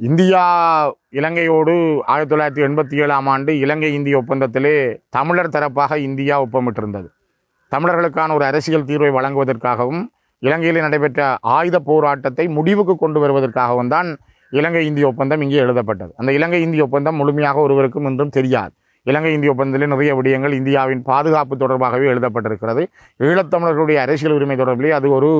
India இலங்கையோடு ஆயிரத்தி தொள்ளாயிரத்தி எண்பத்தி ஏழாம் ஆண்டு இலங்கை இந்திய ஒப்பந்தத்திலே தமிழர் தரப்பாக இந்தியா ஒப்பமிட்டிருந்தது. தமிழர்களுக்கான ஒரு அரசியல் தீர்வை வழங்குவதற்காகவும் இலங்கையில் நடைபெற்ற ஆயுத போராட்டத்தை முடிவுக்கு கொண்டு வருவதற்காகவும் தான் இலங்கை இந்திய ஒப்பந்தம் இங்கே எழுதப்பட்டது. அந்த இலங்கை இந்திய ஒப்பந்தம் முழுமையாக ஒருவருக்கும் இன்றும் தெரியாது. இலங்கை இந்திய ஒப்பந்தத்தில் நிறைய விடயங்கள் இந்தியாவின் பாதுகாப்பு தொடர்பாகவே எழுதப்பட்டிருக்கிறது. ஈழத்தமிழர்களுடைய அரசியல் உரிமை தொடர்பிலே அது ஒரு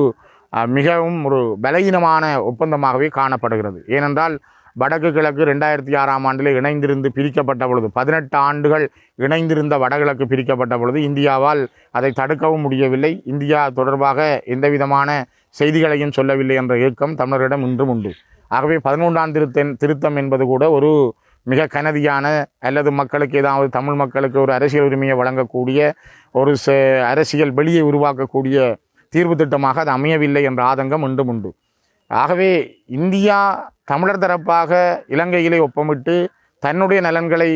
மிகவும் ஒரு பலகீனமான ஒப்பந்தமாகவே காணப்படுகிறது. ஏனென்றால் வடக்கு கிழக்கு ரெண்டாயிரத்தி ஆறாம் ஆண்டில் இணைந்திருந்து பிரிக்கப்பட்ட பொழுது பதினெட்டு ஆண்டுகள் இணைந்திருந்த வடகிழக்கு பிரிக்கப்பட்ட பொழுது இந்தியாவால் அதை தடுக்கவும் முடியவில்லை. இந்தியா தொடர்பாக எந்தவிதமான செய்திகளையும் சொல்லவில்லை என்ற இயக்கம் தமிழரிடம் இன்றும் உண்டு. ஆகவே பதினொன்றாம் திருத்தன் திருத்தம் என்பது கூட ஒரு மிக கனதியான அல்லது மக்களுக்கு ஏதாவது தமிழ் மக்களுக்கு ஒரு அரசியல் உரிமையை வழங்கக்கூடிய ஒரு ச- அரசியல் வெளியை உருவாக்கக்கூடிய தீர்வு திட்டமாக அது அமையவில்லை என்ற ஆதங்கம் இன்றும் உண்டு. ஆகவே இந்தியா தமிழர் தரப்பாக இலங்கையிலே ஒப்பமிட்டு தன்னுடைய நலன்களை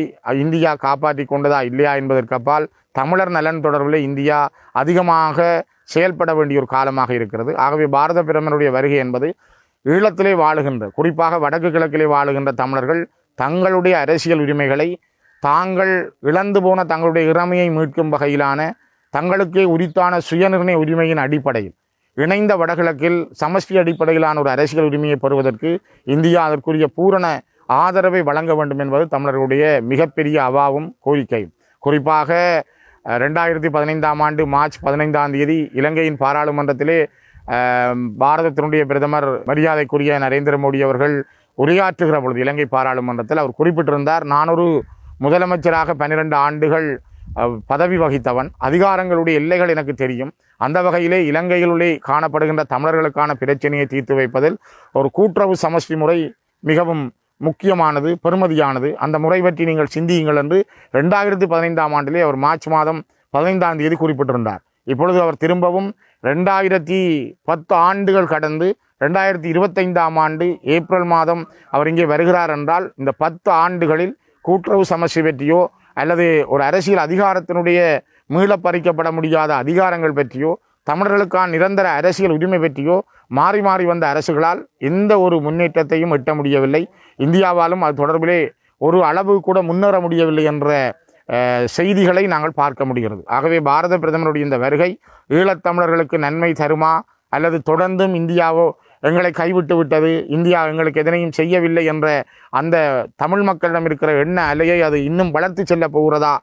இந்தியா காப்பாற்றி கொண்டதா இல்லையா என்பதற்கப்பால் தமிழர் நலன் தொடர்பில் இந்தியா அதிகமாக செயல்பட வேண்டிய ஒரு காலமாக இருக்கிறது. ஆகவே பாரத பிரதமருடைய வருகை என்பது ஈழத்திலே வாழுகின்ற குறிப்பாக வடக்கு கிழக்கிலே வாழுகின்ற தமிழர்கள் தங்களுடைய அரசியல் உரிமைகளை தாங்கள் இழந்து போன தங்களுடைய இறமையை மீட்கும் வகையிலான தங்களுக்கே உரித்தான சுயநிர்ணய உரிமையின் அடிப்படையில் இணைந்த வடகிழக்கில் சமஷ்டி அடிப்படையிலான ஒரு அரசியல் உரிமையை பெறுவதற்கு இந்தியா அதற்குரிய பூரண ஆதரவை வழங்க வேண்டும் என்பது தமிழர்களுடைய மிகப்பெரிய அவாவும் கோரிக்கையும். குறிப்பாக ரெண்டாயிரத்தி பதினைந்தாம் ஆண்டு மார்ச் பதினைந்தாம் தேதி இலங்கையின் பாராளுமன்றத்திலே பாரதத்தினுடைய பிரதமர் மரியாதைக்குரிய நரேந்திர மோடி அவர்கள் உரையாற்றுகிற பொழுது இலங்கை பாராளுமன்றத்தில் அவர் குறிப்பிட்டிருந்தார் நான் ஒரு முதலமைச்சராக பன்னிரண்டு ஆண்டுகள் பதவி வகித்தவன். அதிகாரங்களுடைய எல்லைகள் எனக்கு தெரியும். அந்த வகையிலே இலங்கையிலுள்ளே காணப்படுகின்ற தமிழர்களுக்கான பிரச்சனையை தீர்த்து வைப்பதில் ஒரு கூட்டுறவு சமஷ்டி முறை மிகவும் முக்கியமானது பெருமதியானது. அந்த முறை பற்றி நீங்கள் சிந்தியுங்கள் என்று ரெண்டாயிரத்தி பதினைந்தாம் ஆண்டிலே அவர் மார்ச் மாதம் பதினைந்தாம் தேதி குறிப்பிட்டிருந்தார். இப்பொழுது அவர் திரும்பவும் ரெண்டாயிரத்தி பத்து ஆண்டுகள் கடந்து ரெண்டாயிரத்தி இருபத்தைந்தாம் ஆண்டு ஏப்ரல் மாதம் அவர் இங்கே வருகிறார் என்றால் இந்த பத்து ஆண்டுகளில் கூட்டுறவு சமஸ்டி பற்றியோ அல்லது ஒரு அரசியல் அதிகாரத்தினுடைய மீளப் பறிக்கப்பட முடியாத அதிகாரங்கள் பற்றியோ தமிழர்களுக்கான நிரந்தர அரசியல் உரிமை பற்றியோ மாறி மாறி வந்த அரசுகளால் எந்த ஒரு முன்னேற்றத்தையும் எட்ட முடியவில்லை. இந்தியாவாலும் அது தொடர்பிலே ஒரு அளவு கூட முன்னேற முடியவில்லை என்ற செய்திகளை நாங்கள் பார்க்க முடிகிறது. ஆகவே பாரத பிரதமருடைய இந்த வருகை ஈழத்தமிழர்களுக்கு நன்மை தருமா? அல்லது தொடர்ந்தும் இந்தியாவோ எங்களை கைவிட்டு விட்டது இந்தியா எங்களுக்கு எதனையும் செய்யவில்லை என்ற அந்த தமிழ் மக்களிடம் இருக்கிற எண்ண அலையை அது இன்னும் வளர்த்து செல்ல போகிறதா?